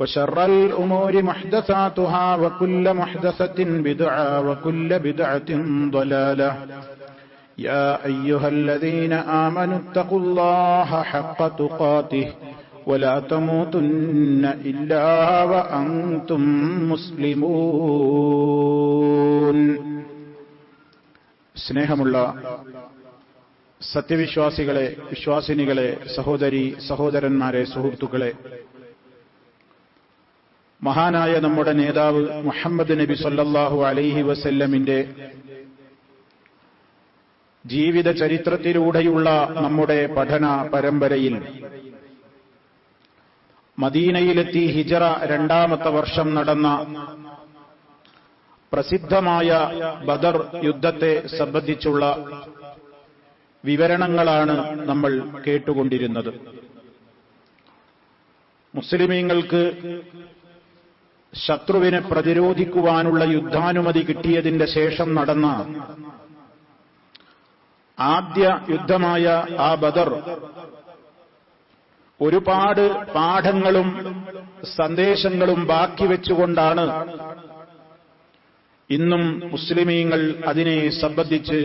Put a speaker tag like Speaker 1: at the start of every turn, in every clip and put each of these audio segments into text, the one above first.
Speaker 1: وشر الأمور محدثاتها وكل محدثة بدعة وكل بدعة ضلالة يا أيها الذين آمنوا اتقوا الله حق تقاته ولا تموتن إلا وأنتم مسلمون സ്നേഹമുള്ള സത്യവിശ്വാസികളെ വിശ്വാസിനികളെ സഹോദരി സഹോദരന്മാരെ സുഹൃത്തുക്കളെ മഹാനായ നമ്മുടെ നേതാവ് മുഹമ്മദ് നബി സല്ലാഹു അലൈഹി വസല്ലമിന്റെ ജീവിത ചരിത്രത്തിലൂടെയുള്ള നമ്മുടെ പഠന പരമ്പരയിൽ മദീനയിലെത്തി ഹിജറ രണ്ടാമത്തെ വർഷം നടന്ന പ്രസിദ്ധമായ ബദർ യുദ്ധത്തെ സംബന്ധിച്ചുള്ള വിവരണങ്ങളാണ് നമ്മൾ കേട്ടുകൊണ്ടിരുന്നത്. മുസ്ലിമീങ്ങൾക്ക് ശത്രുവിനെ പ്രതിരോധിക്കുവാനുള്ള യുദ്ധാനുമതി കിട്ടിയതിന്റെ ശേഷം നടന്ന ആദ്യ യുദ്ധമായ ആ ബദർ ഒരുപാട് പാഠങ്ങളും സന്ദേശങ്ങളും ബാക്കി വെച്ചുകൊണ്ടാണ് ഇന്നും മുസ്ലിമീങ്ങൾ അതിനെ സംബന്ധിച്ച്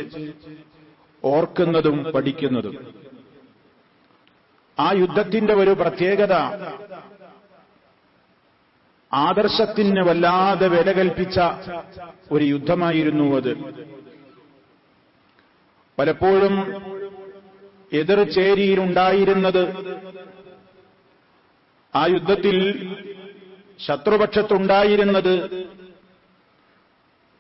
Speaker 1: ഓർക്കുന്നതും പഠിക്കുന്നതും. ആ യുദ്ധത്തിന്റെ ഒരു പ്രത്യേകത ആദർശത്തിന് വല്ലാതെ വില കൽപ്പിച്ച ഒരു യുദ്ധമായിരുന്നു അത്. പലപ്പോഴും എതിർചേരിയിലുണ്ടായിരുന്നത് ആ യുദ്ധത്തിൽ ശത്രുപക്ഷത്തുണ്ടായിരുന്നത്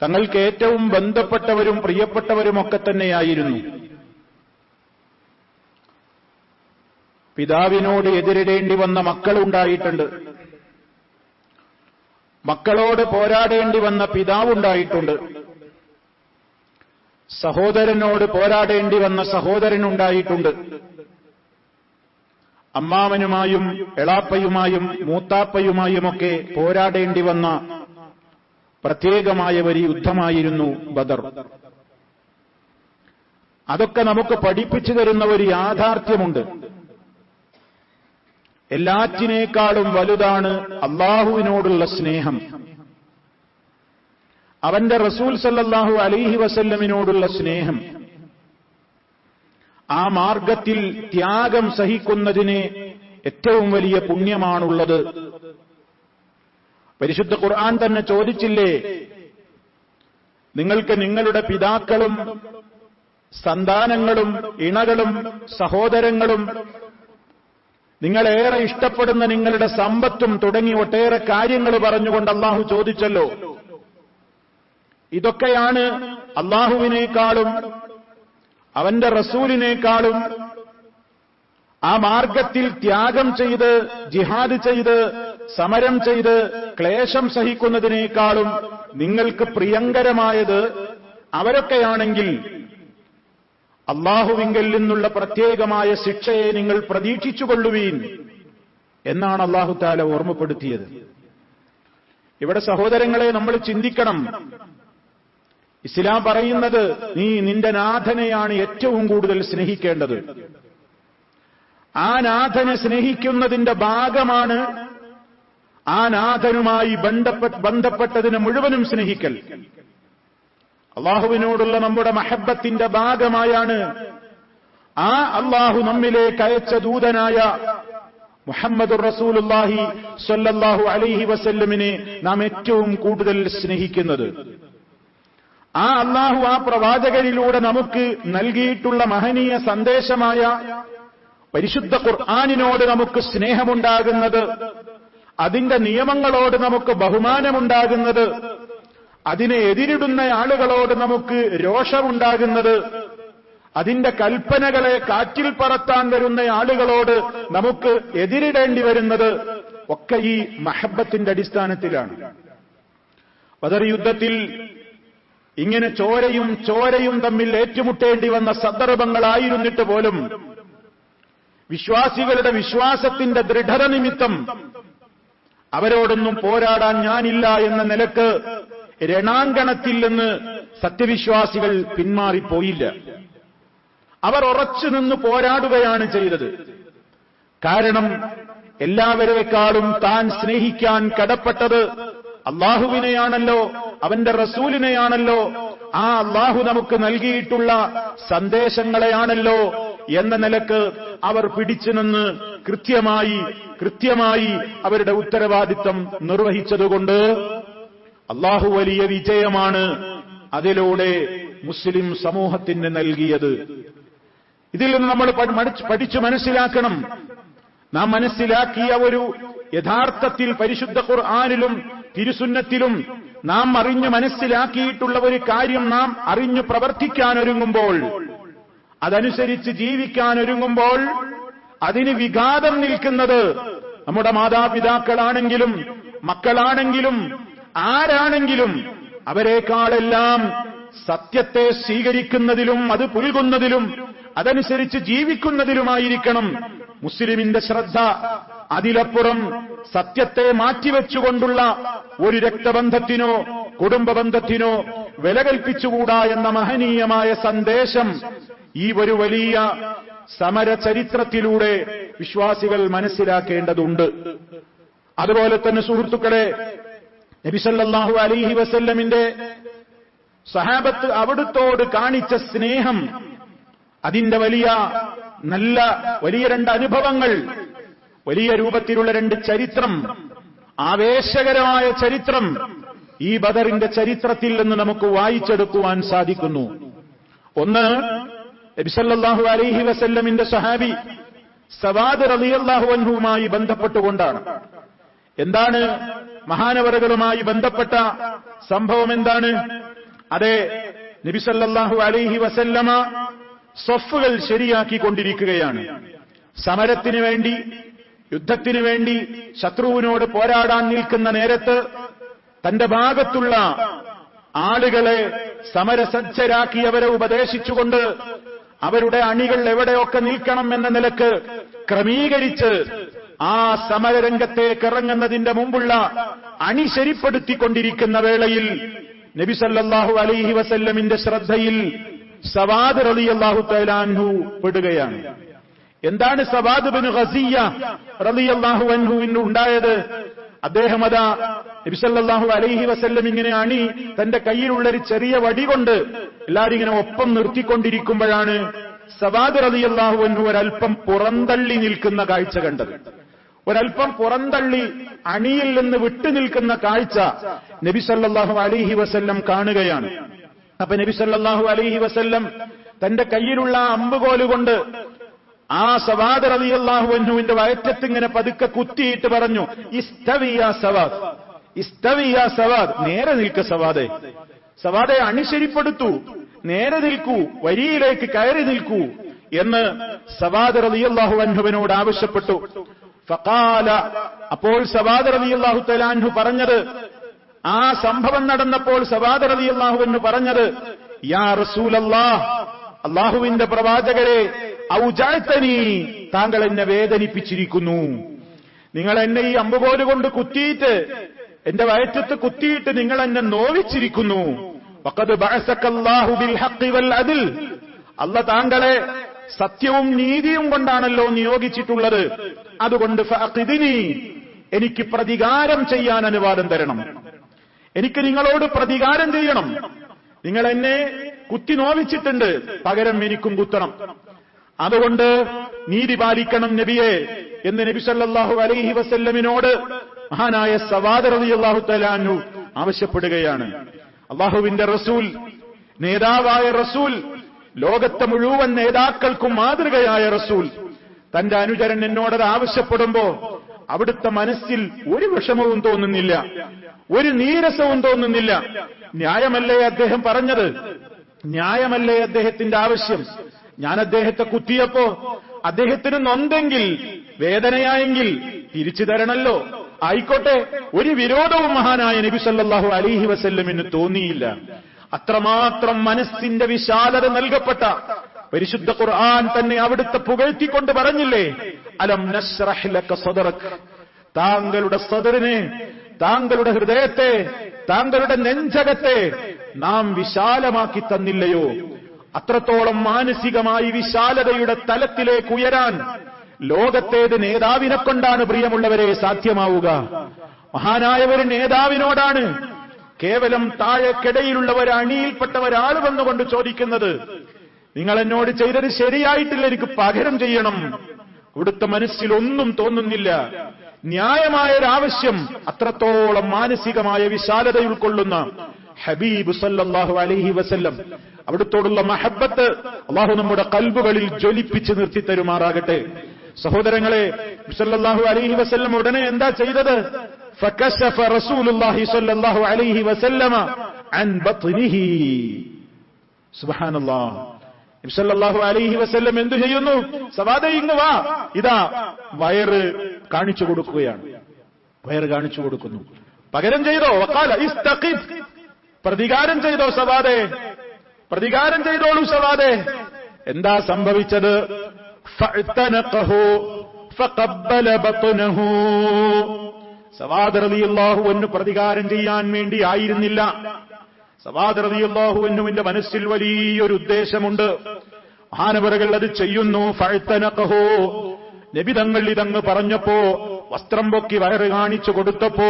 Speaker 1: തങ്ങൾക്ക് ഏറ്റവും ബന്ധപ്പെട്ടവരും പ്രിയപ്പെട്ടവരുമൊക്കെ തന്നെയായിരുന്നു. പിതാവിനോട് എതിരിടേണ്ടി വന്ന മക്കളുണ്ടായിട്ടുണ്ട്. മക്കളോട് പോരാടേണ്ടി വന്ന പിതാവുണ്ടായിട്ടുണ്ട്. സഹോദരനോട് പോരാടേണ്ടി വന്ന സഹോദരനുണ്ടായിട്ടുണ്ട്. അമ്മാവനുമായും എളാപ്പയുമായും മൂത്താപ്പയുമായുമൊക്കെ പോരാടേണ്ടി വന്ന പ്രത്യേകമായ ഒരു യുദ്ധമായിരുന്നു ബദർ. അതൊക്കെ നമുക്ക് പഠിപ്പിച്ചു തരുന്ന ഒരു യാഥാർത്ഥ്യമുണ്ട്. എല്ലാറ്റിനേക്കാളും വലുതാണ് അള്ളാഹുവിനോടുള്ള സ്നേഹം. അവന്റെ റസൂൽ സല്ലാഹു അലൈഹി വസല്ലമിനോടുള്ള സ്നേഹം. ആ മാർഗത്തിൽ ത്യാഗം സഹിക്കുന്നതിന് ഏറ്റവും വലിയ പുണ്യമാണുള്ളത്. പരിശുദ്ധ ഖുർആൻ തന്നെ ചോദിച്ചില്ലേ? നിങ്ങൾക്ക് നിങ്ങളുടെ പിതാക്കളും സന്താനങ്ങളും ഇണകളും സഹോദരങ്ങളും നിങ്ങളേറെ ഇഷ്ടപ്പെടുന്ന നിങ്ങളുടെ സമ്പത്തും തുടങ്ങി ഒട്ടേറെ കാര്യങ്ങൾ പറഞ്ഞുകൊണ്ട് അള്ളാഹു ചോദിച്ചല്ലോ. ഇതൊക്കെയാണ് അള്ളാഹുവിനേക്കാളും അവന്റെ റസൂലിനേക്കാളും ആ മാർഗത്തിൽ ത്യാഗം ചെയ്ത് ജിഹാദ് ചെയ്ത് സമരം ചെയ്ത് ക്ലേശം സഹിക്കുന്നതിനേക്കാളും നിങ്ങൾക്ക് പ്രിയങ്കരമായത് അവരൊക്കെയാണെങ്കിൽ അള്ളാഹുവിങ്കൽ നിന്നുള്ള പ്രത്യേകമായ ശിക്ഷയെ നിങ്ങൾ പ്രതീക്ഷിച്ചുകൊള്ളുവീൻ എന്നാണ് അള്ളാഹു താല ഓർമ്മപ്പെടുത്തിയത്. ഇവിടെ സഹോദരങ്ങളെ നമ്മൾ ചിന്തിക്കണം. ഇസ്ലാം പറയുന്നത് നീ നിന്റെ നാഥനെയാണ് ഏറ്റവും കൂടുതൽ സ്നേഹിക്കേണ്ടത്. ആ നാഥനെ സ്നേഹിക്കുന്നതിന്റെ ഭാഗമാണ് ആ നാഥനുമായി ബന്ധപ്പെട്ടതിനെ മുഴുവനും സ്നേഹിക്കൽ. അള്ളാഹുവിനോടുള്ള നമ്മുടെ മഹബത്തിന്റെ ഭാഗമായാണ് ആ അള്ളാഹു നമ്മിലേക്ക് അയച്ച ദൂതനായ മുഹമ്മദ് റസൂലുല്ലാഹി സ്വല്ലല്ലാഹു അലൈഹി വസല്ലമിനെ നാം ഏറ്റവും കൂടുതൽ സ്നേഹിക്കുന്നത്. ആ അള്ളാഹു ആ പ്രവാചകരിലൂടെ നമുക്ക് നൽകിയിട്ടുള്ള മഹനീയ സന്ദേശമായ പരിശുദ്ധ ഖുർആാനിനോട് നമുക്ക് സ്നേഹമുണ്ടാകുന്നത് അതിന്റെ നിയമങ്ങളോട് നമുക്ക് ബഹുമാനമുണ്ടാകുന്നത് അതിനെ എതിരിടുന്ന ആളുകളോട് നമുക്ക് രോഷമുണ്ടാകുന്നത്. അതിന്റെ കൽപ്പനകളെ കാറ്റിൽ പറത്താൻ വരുന്ന ആളുകളോട് നമുക്ക് എതിരിടേണ്ടി വരുന്നത് ഒക്കെ ഈ മഹബത്തിന്റെ അടിസ്ഥാനത്തിലാണ്. ബദർ യുദ്ധത്തിൽ ഇങ്ങനെ ചോരയും ചോരയും തമ്മിൽ ഏറ്റുമുട്ടേണ്ടി വന്ന സന്ദർഭങ്ങളായിരുന്നിട്ട് പോലും വിശ്വാസികളുടെ വിശ്വാസത്തിന്റെ ദൃഢത നിമിത്തം അവരോടൊന്നും പോരാടാൻ ഞാനില്ല എന്ന നിലയ്ക്ക് രണാങ്കണത്തിൽ നിന്ന് സത്യവിശ്വാസികൾ പിന്മാറിപ്പോയില്ല. അവർ ഉറച്ചു നിന്ന് പോരാടുകയാണ് ചെയ്തത്. കാരണം എല്ലാവരെക്കാളും താൻ സ്നേഹിക്കാൻ കടപ്പെട്ടത് അള്ളാഹുവിനെയാണല്ലോ അവന്റെ റസൂലിനെയാണല്ലോ ആ അള്ളാഹു നമുക്ക് നൽകിയിട്ടുള്ള സന്ദേശങ്ങളെയാണല്ലോ എന്ന നിലയ്ക്ക് അവർ പിടിച്ചു നിന്ന് കൃത്യമായി കൃത്യമായി അവരുടെ ഉത്തരവാദിത്തം നിർവഹിച്ചതുകൊണ്ട് അള്ളാഹു വലിയ വിജയമാണ് അതിലൂടെ മുസ്ലിം സമൂഹത്തിന് നൽകിയത്. ഇതിൽ നിന്ന് നമ്മൾ പഠിച്ചു മനസ്സിലാക്കണം. നാം മനസ്സിലാക്കിയ ഒരു യഥാർത്ഥത്തിൽ പരിശുദ്ധ ഖുർആാനിലും തിരുസുന്നത്തിലും നാം അറിഞ്ഞു മനസ്സിലാക്കിയിട്ടുള്ള ഒരു കാര്യം നാം അറിഞ്ഞു പ്രവർത്തിക്കാനൊരുങ്ങുമ്പോൾ അതനുസരിച്ച് ജീവിക്കാനൊരുങ്ങുമ്പോൾ അതിന് വിഘാതം നിൽക്കുന്നത് നമ്മുടെ മാതാപിതാക്കളാണെങ്കിലും മക്കളാണെങ്കിലും ആരാണെങ്കിലും അവരെക്കാളെല്ലാം സത്യത്തെ സ്വീകരിക്കുന്നതിലും അത് പുൽകുന്നതിലും അതനുസരിച്ച് ജീവിക്കുന്നതിലുമായിരിക്കണം മുസ്ലിമിന്റെ ശ്രദ്ധ. അതിലപ്പുറം സത്യത്തെ മാറ്റിവെച്ചുകൊണ്ടുള്ള ഒരു രക്തബന്ധത്തിനോ കുടുംബബന്ധത്തിനോ വില കൽപ്പിച്ചുകൂടാ എന്ന മഹനീയമായ സന്ദേശം ഈ ഒരു വലിയ സമര ചരിത്രത്തിലൂടെ വിശ്വാസികൾ മനസ്സിലാക്കേണ്ടതുണ്ട്. അതുപോലെ തന്നെ സുഹൃത്തുക്കളെ നബിസല്ലാഹു അലൈഹി വസല്ലമിന്റെ സഹാബത്ത് അവിടുത്തോട് കാണിച്ച സ്നേഹം അതിന്റെ വലിയ നല്ല വലിയ രണ്ട് അനുഭവങ്ങൾ വലിയ രൂപത്തിലുള്ള രണ്ട് ചരിത്രം ആവേശകരമായ ചരിത്രം ഈ ബദറിന്റെ ചരിത്രത്തിൽ നിന്ന് നമുക്ക് വായിച്ചെടുക്കുവാൻ സാധിക്കുന്നു. ഒന്ന് നബിസല്ലാഹു അലൈഹി വസല്ലമിന്റെ സഹാബി സവാദ് റലിയല്ലാഹു അൻഹുവുമായി ബന്ധപ്പെട്ടുകൊണ്ടാണ്. എന്താണ് മഹാനവറുകളുമായി ബന്ധപ്പെട്ട സംഭവം എന്താണ്? അതെ നബിസല്ലാഹു അലൈഹി വസല്ലമ സ്വഫുകൾ ശരിയാക്കിക്കൊണ്ടിരിക്കുകയാണ്. സമരത്തിന് വേണ്ടി യുദ്ധത്തിന് വേണ്ടി ശത്രുവിനോട് പോരാടാൻ നിൽക്കുന്ന നേരത്ത് തന്റെ ഭാഗത്തുള്ള ആളുകളെ സമരസജ്ജരാക്കി അവരെ ഉപദേശിച്ചുകൊണ്ട് അവരുടെ അണികൾ എവിടെയൊക്കെ നിൽക്കണം എന്ന നിലയ്ക്ക് ക്രമീകരിച്ച് ആ സമരരംഗത്തേക്ക് ഇറങ്ങുന്നതിന്റെ മുമ്പുള്ള അണി ശരിപ്പെടുത്തിക്കൊണ്ടിരിക്കുന്ന വേളയിൽ നബിസല്ലാഹു അലൈഹി വസല്ലമിന്റെ ശ്രദ്ധയിൽ സവാദ് അള്ളാഹു തലാൻഹു പെടുകയാണ്. എന്താണ് സവാദ് ബിൻ ഖസിയ അള്ളാഹു അൻഹുവിന് ഉണ്ടായത്? അദ്ദേഹം അതാ നബിസല്ലാഹു അലൈഹി വസല്ലം ഇങ്ങനെ അണി തന്റെ കയ്യിലുള്ള ഒരു ചെറിയ വടി കൊണ്ട് എല്ലാവരും ഇങ്ങനെ ഒപ്പം നിർത്തിക്കൊണ്ടിരിക്കുമ്പോഴാണ് സവാദ് അള്ളാഹു അൻഹു ഒരൽപ്പം പുറന്തള്ളി നിൽക്കുന്ന കാഴ്ച കണ്ടത്. ഒരൽപ്പം പുറന്തള്ളി അണിയിൽ നിന്ന് വിട്ടു നിൽക്കുന്ന കാഴ്ച നബിസല്ലാഹു അലിഹി വസല്ലം കാണുകയാണ്. അപ്പൊ നബിസല്ലാഹു അലിഹി വസല്ലം തന്റെ കയ്യിലുള്ള അമ്പുകോലുകൊണ്ട് ആ സവാദ് റലി അള്ളാഹു അന്നുവിന്റെ വയറ്റത്ത് ഇങ്ങനെ പതുക്കെ കുത്തിയിട്ട് പറഞ്ഞു ഇസ്തവിയ സവാദ് ഇസ്തവിയ സവാദ് നേരെ നിൽക്ക സവാദെ. സവാദെ അണിശരിപ്പെടുത്തു നേരെ നിൽക്കൂ വരിയിലേക്ക് കയറി നിൽക്കൂ എന്ന് സവാദ് റലി അള്ളാഹു അന്നുവിനോട് ആവശ്യപ്പെട്ടു. ഫക്കാല അപ്പോൾ സവാദ് റബി അള്ളാഹു തലാൻഹു പറഞ്ഞത് ആ സംഭവം നടന്നപ്പോൾ സവാദ് റലി അള്ളാഹുവിന് പറഞ്ഞത് യാ റസൂലല്ലാഹ് അള്ളാഹുവിന്റെ പ്രവാചകരെ ഔജാഴ്ത്തനി താങ്കൾ എന്നെ വേദനിപ്പിച്ചിരിക്കുന്നു. നിങ്ങൾ എന്നെ ഈ അമ്പുകോൽ കൊണ്ട് കുത്തിയിട്ട് എന്റെ വയറ്റത്ത് കുത്തിയിട്ട് നിങ്ങൾ എന്നെ നോവിച്ചിരിക്കുന്നു. അല്ല താങ്കളെ സത്യവും നീതിയും കൊണ്ടാണല്ലോ നിയോഗിച്ചിട്ടുള്ളത്. അതുകൊണ്ട് എനിക്ക് പ്രതികാരം ചെയ്യാൻ അനുവാദം തരണം. എനിക്ക് നിങ്ങളോട് പ്രതികാരം ചെയ്യണം. നിങ്ങൾ എന്നെ കുത്തി നോവിച്ചിട്ടുണ്ട്. പകരം എനിക്കും കുത്തണം. അതുകൊണ്ട് നീതി പാലിക്കണം നബിയെ എന്ന് നബി സല്ലല്ലാഹു അലൈഹി വസല്ലമിനോട് മഹാനായ സവാദർ റളിയല്ലാഹു തആലാനു ആവശ്യപ്പെടുകയാണ്. അള്ളാഹുവിന്റെ റസൂൽ നേതാവായ റസൂൽ ലോകത്തെ മുഴുവൻ നേതാക്കൾക്കും മാതൃകയായ റസൂൽ. തന്റെ അനുചരൻ എന്നോടത് ആവശ്യപ്പെടുമ്പോ അവിടുത്തെ മനസ്സിൽ ഒരു വിഷമവും തോന്നുന്നില്ല. ഒരു നീരസവും തോന്നുന്നില്ല. ന്യായമല്ലേ അദ്ദേഹം പറഞ്ഞത്? ന്യായമല്ലേ അദ്ദേഹത്തിന്റെ ആവശ്യം? ഞാൻ അദ്ദേഹത്തെ കുത്തിയപ്പോ അദ്ദേഹത്തിന് നൊന്തെങ്കിൽ വേദനയായെങ്കിൽ തിരിച്ചു തരണല്ലോ. ആയിക്കോട്ടെ ഒരു വിരോധവും മഹാനായ നബി സല്ലല്ലാഹു അലൈഹി വസല്ലമിന് തോന്നിയില്ല. അത്രമാത്രം മനസ്സിന്റെ വിശാലത നൽകപ്പെട്ട പരിശുദ്ധ ഖുർആൻ തന്നെ അവിടുത്തെ പുകഴ്ത്തിക്കൊണ്ട് പറഞ്ഞില്ലേ? അലം നശ്റഹ് ലക സദറക്. താങ്കളുടെ സദറിനെ താങ്കളുടെ ഹൃദയത്തെ താങ്കളുടെ നെഞ്ചകത്തെ നാം വിശാലമാക്കി തന്നില്ലയോ? അത്രത്തോളം മാനസികമായി വിശാലതയുടെ തലത്തിലേക്ക് ഉയരാൻ ലോകത്തേത് നേതാവിനെ കൊണ്ടാണ് പ്രിയമുള്ളവരെ സാധ്യമാവുക. മഹാനായ ഒരു നേതാവിനോടാണ് കേവലം താഴെക്കിടയിലുള്ളവർ ഒരു അണിയിൽപ്പെട്ട ഒരാൾ വന്നുകൊണ്ട് ചോദിക്കുന്നത്. നിങ്ങൾ എന്നോട് ചെയ്തത് ശരിയായിട്ടില്ല എനിക്ക് പകരം ചെയ്യണം. ഇവിടുത്തെ മനസ്സിൽ ഒന്നും തോന്നുന്നില്ല ന്യായമായൊരാവശ്യം അത്രത്തോളം മാനസികമായ വിശാലത ഉൾക്കൊള്ളുന്ന ഹബീബ് സല്ലാഹു അലഹി വസല്ലം അവിടുത്തോടുള്ള മഹബത്ത് അള്ളാഹു നമ്മുടെ കൽബുകളിൽ ജ്വലിപ്പിച്ച് നിർത്തി തരുമാറാകട്ടെ. സഹോദരങ്ങളെ സല്ലല്ലാഹു അലൈഹി വസല്ലം ഉടനെ എന്താ ചെയ്തത്? فكشف رسول الله صلى الله عليه وسلم عن بطنه سبحان الله സല്ലല്ലാഹു അലൈഹി വസല്ലം എന്തു ചെയ്യുന്നു സവാദ ഇങ്ങ് വാ ഇതാ വയറ് കാണിച്ചു കൊടുക്കുകയാണ് വയറ് കാണിച്ചു കൊടുക്കുന്നു പകരം ചെയ്തോ വക്കാല ഇസ്തഖിഫ് പ്രതികാരം ചെയ്തോ സവാദെ പ്രതികാരം ചെയ്തോളൂ സവാദെ എന്താ സംഭവിച്ചത് ഫഅ്തനഖഹു ഫഖബ്ബല ബത്നഹു സവാദ് റളിയല്ലാഹു പ്രതികാരം ചെയ്യാൻ വേണ്ടി ആയിരുന്നില്ല. അൻഹുവിന്റെ മനസ്സിൽ വലിയൊരു ഉദ്ദേശമുണ്ട്. മഹാനവറുകൾ അത് ചെയ്യുന്നു. ഫഅ്തനഖഹു. നബിതങ്ങൾ ഇതങ്ങ് പറഞ്ഞപ്പോ വസ്ത്രം പൊക്കി വയറ് കാണിച്ചു കൊടുത്തപ്പോ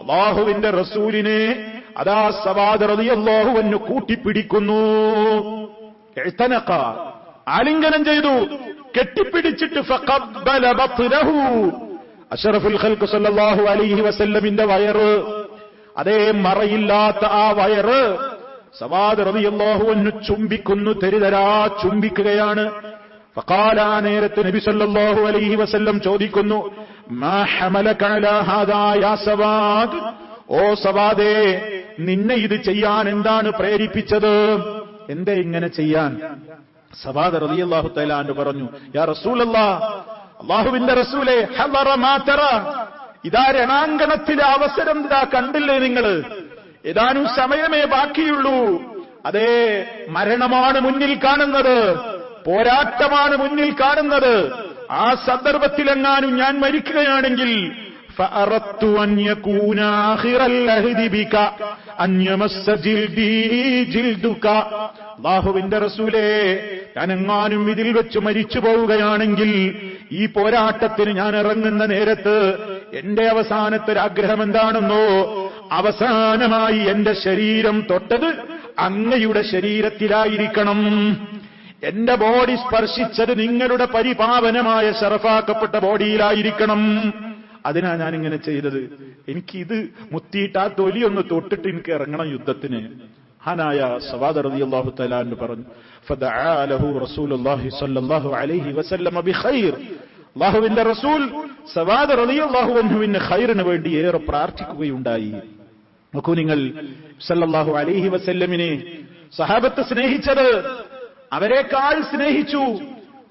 Speaker 1: അള്ളാഹുവിന്റെ റസൂലിനെ അതാ സവാദ് റളിയല്ലാഹു അൻഹു കൂട്ടിപ്പിടിക്കുന്നു. ആലിംഗനം ചെയ്തു. കെട്ടിപ്പിടിച്ചിട്ട് അഷറഫുൽ ഖൽക്ക് സല്ലാഹു അലൈഹി വസല്ലമിന്റെ വയറ്. അതേ മറയില്ലാത്ത ആ വയറ് സവാദ് റളിയല്ലാഹു അൻഹു ചുംബിക്കുന്നു തെരിതരാ ചുംബിക്കുകയാണ്. ഫഖാല ആ നേരത്ത് നബി സല്ലല്ലാഹു അലൈഹി വസല്ലം ചോദിക്കുന്നു ഓ സവാദേ നിന്നെ ഇത് ചെയ്യാൻ എന്താണ് പ്രേരിപ്പിച്ചത്? എന്തേ ഇങ്ങനെ ചെയ്യാൻ? സവാദ് റളിയല്ലാഹു തആല പറഞ്ഞു യാ റസൂലല്ലാഹ് അള്ളാഹുവിന്റെ റസൂലെ ഹലറമാറ്ററ ഇതാ രണാങ്കണത്തിലെ അവസരം ഇതാ കണ്ടില്ലേ നിങ്ങൾ ഏതാനും സമയമേ ബാക്കിയുള്ളൂ. അതേ മരണമാണ് മുന്നിൽ കാണുന്നത്. പോരാട്ടമാണ് മുന്നിൽ കാണുന്നത്. ആ സന്ദർഭത്തിലെങ്ങാനും ഞാൻ മരിക്കുകയാണെങ്കിൽ ബാഹുവിന്റെ റസൂലേ ഞാനെങ്ങാനും ഇതിൽ വെച്ച് മരിച്ചു പോവുകയാണെങ്കിൽ ഈ പോരാട്ടത്തിന് ഞാൻ ഇറങ്ങുന്ന നേരത്ത് എന്റെ അവസാനത്തെ ആഗ്രഹം എന്താണെന്നോ അവസാനമായി എന്റെ ശരീരം തൊട്ടത് അങ്ങയുടെ ശരീരത്തിലായിരിക്കണം. എന്റെ ബോഡി സ്പർശിച്ചത് നിങ്ങളുടെ പരിപാവനമായ ഷറഫാക്കപ്പെട്ട ബോഡിയിലായിരിക്കണം. അതിനാ ഞാൻ ഇങ്ങനെ ചെയ്തത്. എനിക്കിത് മുത്തിയിട്ട് ആ തൊലിയൊന്ന് തൊട്ടിട്ട് എനിക്ക് ഇറങ്ങണം യുദ്ധത്തിന്. ഹാനായ സവാദ റളിയല്ലാഹു അള്ളാഹു തലാൻ പറഞ്ഞു റസൂലുള്ളാഹി സ്വല്ലല്ലാഹു അലൈഹി ബിഖൈർ. റസൂൽ വേണ്ടി ഏറെ പ്രാർത്ഥിക്കുകയുണ്ടായി. നോക്കൂ നിങ്ങൾ സല്ലല്ലാഹു അലൈഹി വസല്ലമിനെ സഹാബത്ത് സ്നേഹിച്ചത് അവരെക്കാൾ സ്നേഹിച്ചു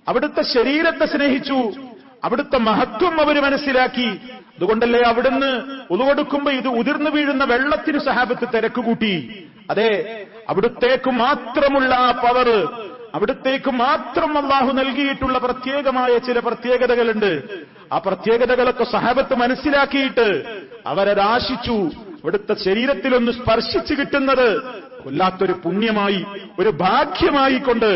Speaker 1: അവിടുത്തെ ശരീരത്തെ സ്നേഹിച്ചു അവിടുത്തെ മഹത്വം അവർ മനസ്സിലാക്കി. അതുകൊണ്ടല്ലേ അവിടുന്ന് ഉളുവെടുക്കുമ്പോ ഇത് ഉതിർന്നു വീഴുന്ന വെള്ളത്തിന് സഹാബത്ത് തിരക്കുകൂട്ടി. അതെ അവിടുത്തേക്ക് മാത്രമുള്ള ആ പവർ അവിടുത്തേക്ക് മാത്രം അള്ളാഹു നൽകിയിട്ടുള്ള പ്രത്യേകമായ ചില പ്രത്യേകതകളുണ്ട്. ആ പ്രത്യേകതകളൊക്കെ സഹാബത്ത് മനസ്സിലാക്കിയിട്ട് അവരതാശിച്ചു അവിടുത്തെ ശരീരത്തിലൊന്ന് സ്പർശിച്ചു കിട്ടുന്നത് കൊല്ലാത്തൊരു പുണ്യമായി ഒരു ഭാഗ്യമായി കൊണ്ട്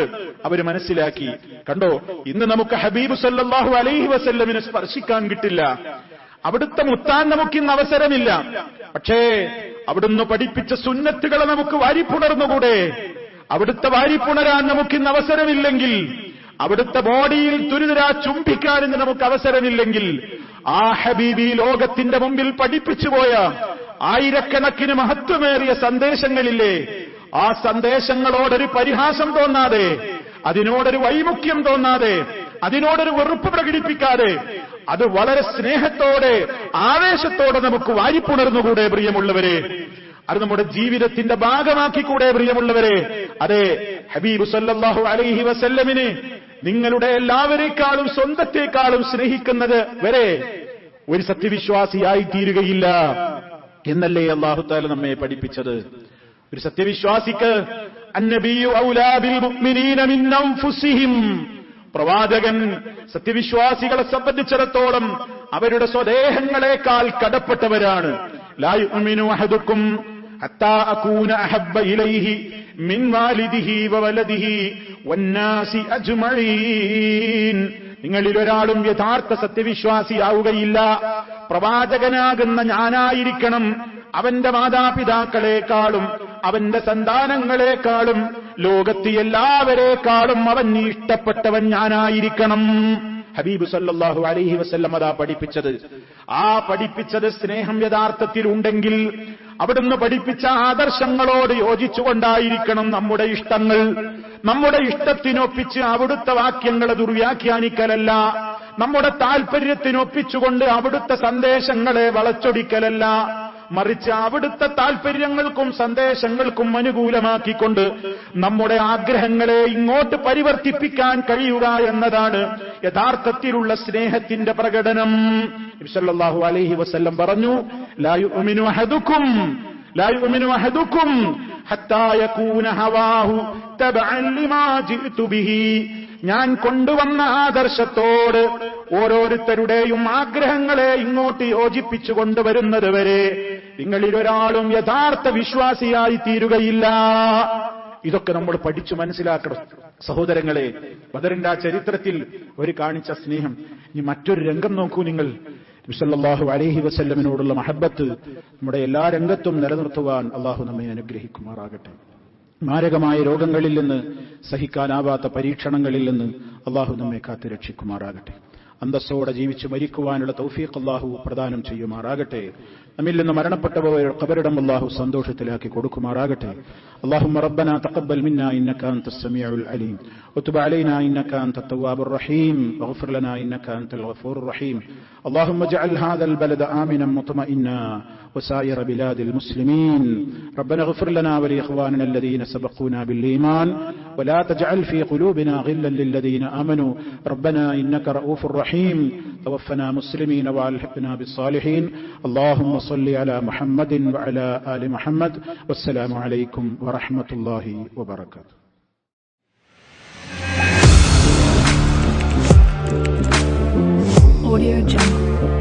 Speaker 1: അവർ മനസ്സിലാക്കി. കണ്ടോ ഇന്ന് നമുക്ക് ഹബീബ് സല്ലാഹു അലൈഹി വസല്ലമിനെ സ്പർശിക്കാൻ കിട്ടില്ല. അവിടുത്തെ മുത്താൻ നമുക്കിന്ന് അവസരമില്ല. പക്ഷേ അവിടുന്ന് പഠിപ്പിച്ച സുന്നത്തുകളെ നമുക്ക് വാരിപ്പുണർന്നുകൂടെ? അവിടുത്തെ വാരിപ്പുണരാൻ നമുക്ക് ഇന്ന് അവസരമില്ലെങ്കിൽ അവിടുത്തെ ബോഡിയിൽ തുരിതരാ ചുംബിക്കാൻ ഇന്ന് നമുക്ക് അവസരമില്ലെങ്കിൽ ആ ഹബീബി ലോകത്തിന്റെ മുമ്പിൽ പഠിപ്പിച്ചു പോയ ആയിരക്കണക്കിന് മഹത്വമേറിയ സന്ദേശങ്ങളില്ലേ? ആ സന്ദേശങ്ങളോടൊരു പരിഹാസം തോന്നാതെ അതിനോടൊരു വൈമുഖ്യം തോന്നാതെ അതിനോടൊരു വെറുപ്പ് പ്രകടിപ്പിക്കാതെ അത് വളരെ സ്നേഹത്തോടെ ആവേശത്തോടെ നമുക്ക് വാരിപ്പുണർന്നുകൂടെ പ്രിയമുള്ളവരെ. അത് നമ്മുടെ ജീവിതത്തിന്റെ ഭാഗമാക്കിക്കൂടെ പ്രിയമുള്ളവരെ. അതെ ഹബീബ് സല്ലാഹു അലൈഹി വസല്ലമിന് നിങ്ങളുടെ എല്ലാവരെക്കാളും സ്വന്തത്തെക്കാളും സ്നേഹിക്കുന്നത് വരെ ഒരു സത്യവിശ്വാസിയായി തീരുകയില്ല. എന്നല്ലേ അള്ളാഹു താല നമ്മെ പഠിപ്പിച്ചത്? ഒരു സത്യവിശ്വാസിക്ക് അന്നബിയു ഔലാബിൽ മുഅ്മിനീന മിൻ അൻഫുസിഹിം പ്രവാചകൻ സത്യവിശ്വാസികളെ സംബന്ധിച്ചിടത്തോളം അവരുടെ സ്വദേഹങ്ങളെക്കാൾ കടപ്പെട്ടവരാണ്. ലാ അഹദുക്കും നിങ്ങളിൽ ഒരാളും യഥാർത്ഥ സത്യവിശ്വാസിയാവുകയില്ല. പ്രവാചകനാകുന്ന ഞാനായിരിക്കണം അവന്റെ മാതാപിതാക്കളെക്കാളും അവന്റെ സന്താനങ്ങളെക്കാളും ലോകത്ത് എല്ലാവരെക്കാളും അവൻ ഇഷ്ടപ്പെട്ടവൻ ഞാനായിരിക്കണം. ഹബീബ് സല്ലാഹു അലൈഹി വസല്ലം അതാ പഠിപ്പിച്ചത്. ആ പഠിപ്പിച്ചത് സ്നേഹം യഥാർത്ഥത്തിൽ ഉണ്ടെങ്കിൽ അവിടുന്ന് പഠിപ്പിച്ച ആദർശങ്ങളോട് യോജിച്ചുകൊണ്ടായിരിക്കണം നമ്മുടെ ഇഷ്ടങ്ങൾ. നമ്മുടെ ഇഷ്ടത്തിനൊപ്പിച്ച് അവിടുത്തെ വാക്യങ്ങളെ ദുർവ്യാഖ്യാനിക്കലല്ല. നമ്മുടെ താൽപര്യത്തിനൊപ്പിച്ചുകൊണ്ട് അവിടുത്തെ സന്ദേശങ്ങളെ വളച്ചൊടിക്കലല്ല. മറിച്ച് അവിടുത്തെ താൽപര്യങ്ങൾക്കും സന്ദേശങ്ങൾക്കും അനുകൂലമാക്കിക്കൊണ്ട് നമ്മുടെ ആഗ്രഹങ്ങളെ ഇങ്ങോട്ട് പരിവർത്തിപ്പിക്കാൻ കഴിയുക എന്നതാണ് യഥാർത്ഥത്തിലുള്ള സ്നേഹത്തിന്റെ പ്രകടനം. ഇബ്സല്ലാഹു അലഹി വസ്ല്ലം പറഞ്ഞു ലായുമിനു ഹദുക്കും ലായുമിനു ഹദുക്കും ഹത്തായ കൂന ഹവാഹു തബഅൻ ലിമാ ബിഹി. ഞാൻ കൊണ്ടുവന്ന ആദർശത്തോട് ഓരോരുത്തരുടെയും ആഗ്രഹങ്ങളെ ഇങ്ങോട്ട് യോജിപ്പിച്ചു കൊണ്ടുവരുന്നത് വരെ നിങ്ങളിലൊരാളും യഥാർത്ഥ വിശ്വാസിയായി തീരുകയില്ല. ഇതൊക്കെ നമ്മൾ പഠിച്ചു മനസ്സിലാക്കണം. സഹോദരങ്ങളെ ബദറിന്റെ ആ ചരിത്രത്തിൽ ഒരു കാണിച്ച സ്നേഹം. ഇനി മറ്റൊരു രംഗം നോക്കൂ നിങ്ങൾ. വിസല്ലാഹു അലൈഹി വസല്ലമിനോടുള്ള മഹബത്ത് നമ്മുടെ എല്ലാ രംഗത്തും നിലനിർത്തുവാൻ അള്ളാഹു നമ്മെ അനുഗ്രഹിക്കുമാറാകട്ടെ. മാരകമായ രോഗങ്ങളിൽ നിന്ന് സഹിക്കാനാവാത്ത പരീക്ഷണങ്ങളിൽ നിന്ന് അള്ളാഹു നമ്മെ കാത്തു രക്ഷിക്കുമാറാകട്ടെ. അന്തസ്സോടെ ജീവിച്ച് മരിക്കുവാനുള്ള തൗഫീഖ് അള്ളാഹു പ്രദാനം ചെയ്യുമാറാകട്ടെ. നമ്മിൽ നിന്ന് മരണപ്പെട്ടവർ കബറിടം അള്ളാഹു സന്തോഷത്തിലാക്കി കൊടുക്കുമാറാകട്ടെ اللهم ربنا تقبل منا انك انت السميع العليم وتب علينا انك انت التواب الرحيم واغفر لنا انك انت الغفور الرحيم اللهم اجعل هذا البلد امنا مطمئنا وسائر بلاد المسلمين ربنا اغفر لنا ولاخواننا الذين سبقونا بالايمان ولا تجعل في قلوبنا غلا للذين امنوا ربنا انك رؤوف رحيم توفنا مسلمين والحقنا بالصالحين اللهم صل على محمد وعلى آل محمد والسلام عليكم ورحمة الله وبركاته
Speaker 2: Audio Jungle.